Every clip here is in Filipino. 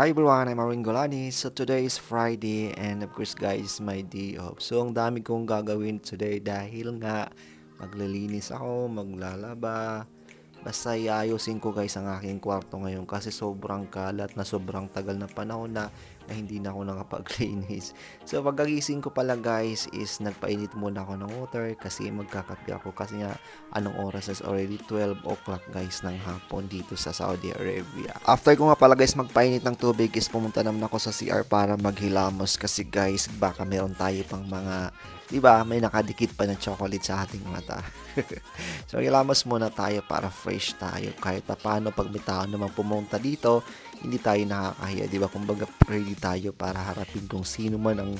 Hi everyone, I'm Maring Golani. So today is Friday and of course guys, my day off. So ang dami kong gagawin today dahil nga maglilinis ako, maglalaba. Basta iayusin ko guys ang aking kwarto ngayon kasi sobrang kalat na sobrang tagal na panahon na, na hindi na ako nakapaglinis. So pagkagising ko pala guys is nagpainit muna ako ng water kasi magkakape ako kasi nga anong oras is already 12 o'clock guys ng hapon dito sa Saudi Arabia. After ko nga pala guys magpainit ng tubig is pumunta naman ako sa CR para maghilamos kasi guys baka meron tayo pang mga Di ba? May nakadikit pa na chocolate sa ating mata. so, hilamos muna tayo para fresh tayo. Kahit pa paano, pag may tao naman pumunta dito, hindi tayo nakakahiya. Di ba? Kumbaga, ready tayo para harapin kung sino man ang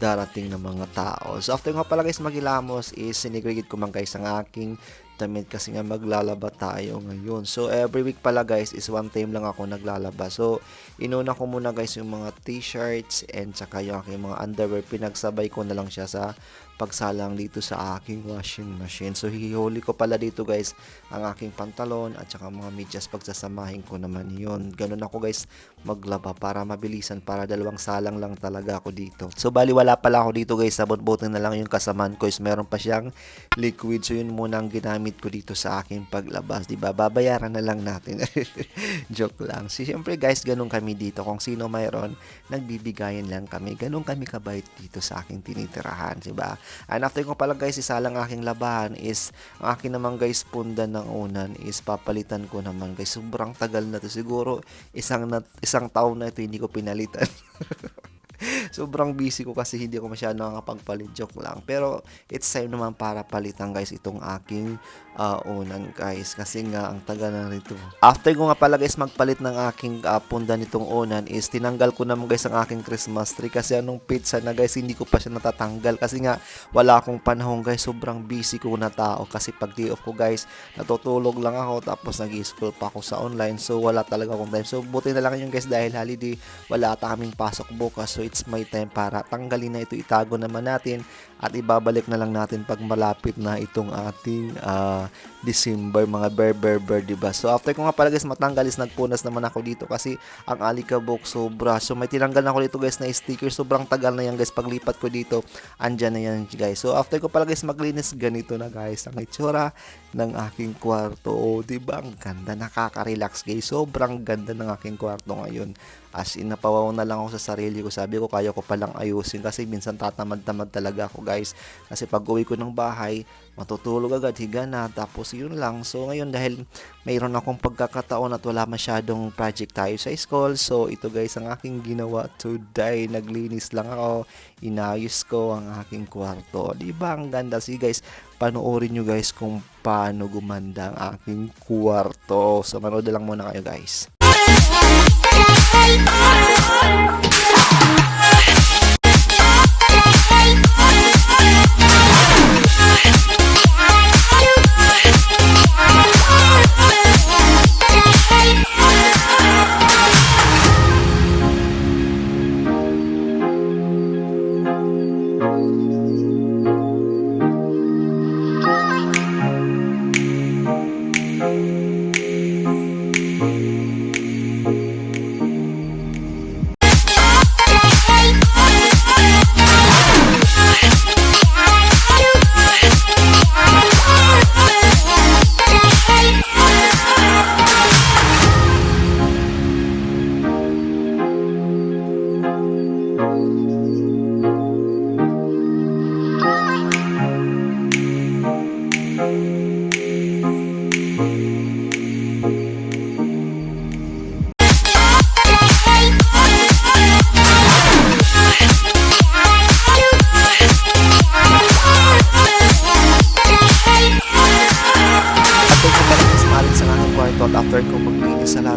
darating ng mga tao. So, after nga pala guys maghilamos is sinigregate ko man guys ang aking damit kasi nga maglalaba tayo ngayon. So, every week pala guys is one time lang ako naglalaba. So, inuna ko muna guys yung mga t-shirts and saka yung aking mga underwear. Pinagsabay ko na lang siya sa pagsalang dito sa aking washing machine. So, hihuli ko pala dito guys ang aking pantalon at saka mga medyas pagsasamahin ko naman yon Ganun ako guys maglaba para mabilisan para dalawang salang lang talaga ako dito. So, bali wala pala ako dito guys. Sabot-butin na lang yung kasamaan ko is meron pa siyang liquid. So, yun muna ang ginamit ko dito sa aking paglabas. Diba? Babayaran na lang natin. Joke lang. Si, siyempre guys, ganun kami dito. Kung sino mayroon, nagbibigayan lang kami. Ganun kami kabait dito sa aking tinitirahan. Diba? And after ko pala guys, isa lang aking labahan is, ang akin naman guys, pundan ng unan is papalitan ko naman guys. Sobrang tagal na to. Siguro, isang, isang taon na ito hindi ko pinalitan. sobrang busy ko kasi hindi ako masyado nakakapagpalit joke lang. Pero it's time naman para palitan guys itong aking uh, unan guys. Kasi nga ang taga na rito. After ko nga pala guys magpalit ng aking uh, punda nitong unan is tinanggal ko naman guys ang aking Christmas tree. Kasi anong pizza na guys hindi ko pa siya natatanggal. Kasi nga wala akong panahon guys. Sobrang busy ko na tao. Kasi pag day off ko guys natutulog lang ako. Tapos nag-school pa ako sa online. So wala talaga akong time. So buti na lang yun guys dahil holiday wala kaming pasok bukas. So it's my time para tanggalin na ito itago naman natin at ibabalik na lang natin pag malapit na itong ating uh, December mga ber ber ber diba so after ko nga pala guys matanggal is nagpunas naman ako dito kasi ang alikabok sobra. So may tinanggal na ako dito guys na sticker. Sobrang tagal na yan guys paglipat ko dito andyan na yan guys. So after ko pala guys maglinis ganito na guys ang itsura ng aking kwarto. Oh, diba ang ganda nakaka-relax guys. Sobrang ganda ng aking kwarto ngayon as in napawaw na lang ako sa sarili ko. Sabi ko kaya ko palang ayusin kasi minsan tatamad-tamad talaga ako guys. Kasi pag uwi ko ng bahay matutulog agad higa na tapos yun lang. So ngayon dahil mayroon akong pagkakataon at wala masyadong project tayo sa school so ito guys ang aking ginawa today. Naglinis lang ako. Inayos ko ang aking kwarto. Di ba ang ganda? Si guys panoorin nyo guys kung paano gumanda ang aking kwarto. So manood lang muna kayo guys After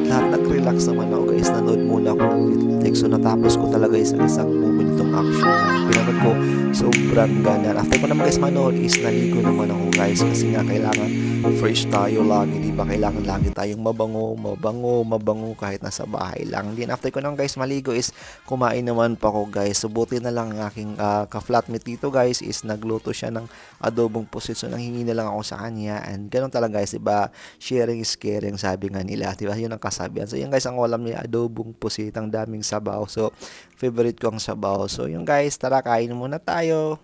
lahat-lahat, nag-relax naman ako guys. Nanood muna ako ng Netflix. So natapos ko talaga isang isang movie nitong action pinanood ko. Sobrang ganda. After ko naman guys manood is naligo naman ako guys kasi nga kailangan fresh tayo lagi. Di ba kailangan lagi tayong mabango, mabango, mabango kahit nasa bahay lang. Then after ko naman guys maligo is kumain naman pa ako guys. So na lang ang aking uh, ka-flatmate dito guys is nagluto siya ng adobong pusit. So nanghingi na lang ako sa kanya and ganun talaga guys, diba? Sharing is caring sabi nga nila, di ba? Yun ang kasabihan. So, yun guys, ang ulam nila, adobong pusit, ang daming sabaw. So, favorite ko ang sabaw. So, yun guys, tara, kain muna tayo.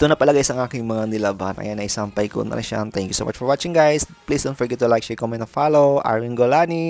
Ito na pala guys ang aking mga nilaban. Ayan, naisampay ko na rin siya. Thank you so much for watching guys. Please don't forget to like, share, comment, and follow. Arwin Golani.